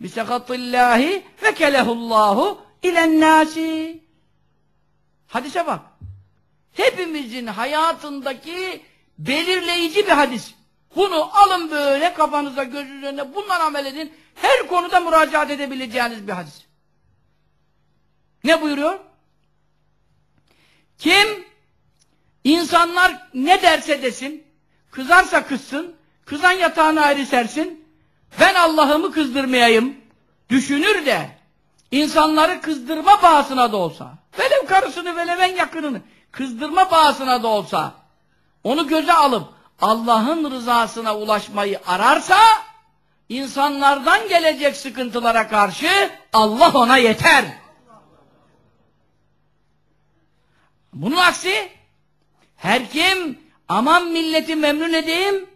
bisekatillahi ve kelehullahu ilen nasi. Hadise bak. Hepimizin hayatındaki belirleyici bir hadis. Bunu alın böyle kafanıza gözünüzün önüne bundan amel edin. Her konuda müracaat edebileceğiniz bir hadis. Ne buyuruyor? Kim insanlar ne derse desin, kızarsa kızsın, kızan yatağına ayrı sersin, ben Allah'ımı kızdırmayayım, düşünür de insanları kızdırma bahasına da olsa, velev karısını velev en yakınını kızdırma bahasına da olsa onu göze alıp Allah'ın rızasına ulaşmayı ararsa insanlardan gelecek sıkıntılara karşı Allah ona yeter. Bunun aksi her kim aman milleti memnun edeyim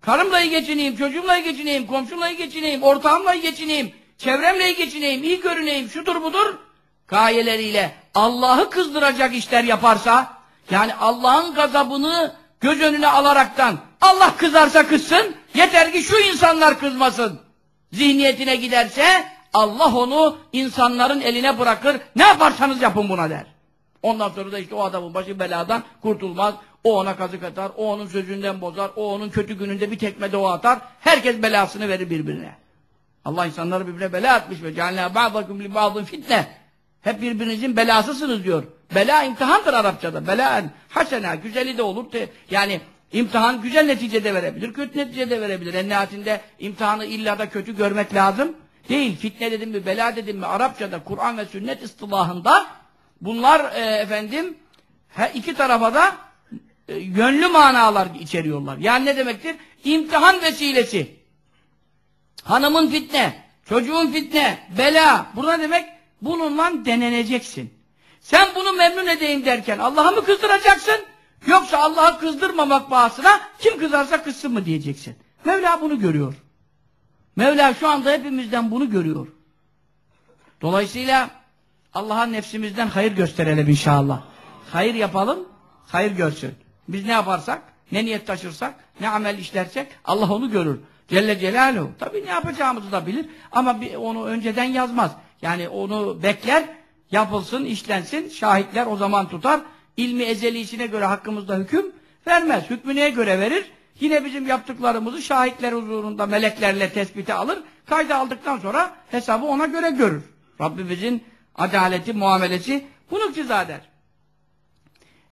karımla iyi geçineyim, çocuğumla iyi geçineyim, komşumla iyi geçineyim, ortağımla iyi geçineyim, çevremle iyi geçineyim, iyi görüneyim, şudur budur gayeleriyle Allah'ı kızdıracak işler yaparsa yani Allah'ın gazabını göz önüne alaraktan Allah kızarsa kızsın yeter ki şu insanlar kızmasın zihniyetine giderse Allah onu insanların eline bırakır ne yaparsanız yapın buna der. Ondan sonra da işte o adamın başı beladan kurtulmaz. O ona kazık atar, o onun sözünden bozar, o onun kötü gününde bir tekme de o atar. Herkes belasını verir birbirine. Allah insanları birbirine bela atmış ve cealna ba'dakum li ba'dın fitne. Hep birbirinizin belasısınız diyor. Bela imtihandır Arapçada. Bela hasena, güzeli de olur. De, yani imtihan güzel neticede verebilir, kötü neticede verebilir. En nihayetinde imtihanı illa da kötü görmek lazım. Değil. Fitne dedim mi, bela dedim mi Arapçada, Kur'an ve sünnet ıstılahında bunlar e, efendim her iki tarafa da e, yönlü manalar içeriyorlar. Yani ne demektir? İmtihan vesilesi. Hanımın fitne, çocuğun fitne, bela. Burada demek bununla deneneceksin. Sen bunu memnun edeyim derken Allah'ı mı kızdıracaksın? Yoksa Allah'ı kızdırmamak bahsına kim kızarsa kızsın mı diyeceksin. Mevla bunu görüyor. Mevla şu anda hepimizden bunu görüyor. Dolayısıyla Allah'a nefsimizden hayır gösterelim inşallah. Hayır yapalım, hayır görsün. Biz ne yaparsak, ne niyet taşırsak, ne amel işlersek Allah onu görür. Celle Celaluhu. Tabii ne yapacağımızı da bilir ama onu önceden yazmaz. Yani onu bekler, yapılsın, işlensin, şahitler o zaman tutar. İlmi ezelisine göre hakkımızda hüküm vermez. Hükmü neye göre verir? Yine bizim yaptıklarımızı şahitler huzurunda meleklerle tespite alır. Kayda aldıktan sonra hesabı ona göre görür. Rabbimizin adaleti, muamelesi bunu iktiza eder.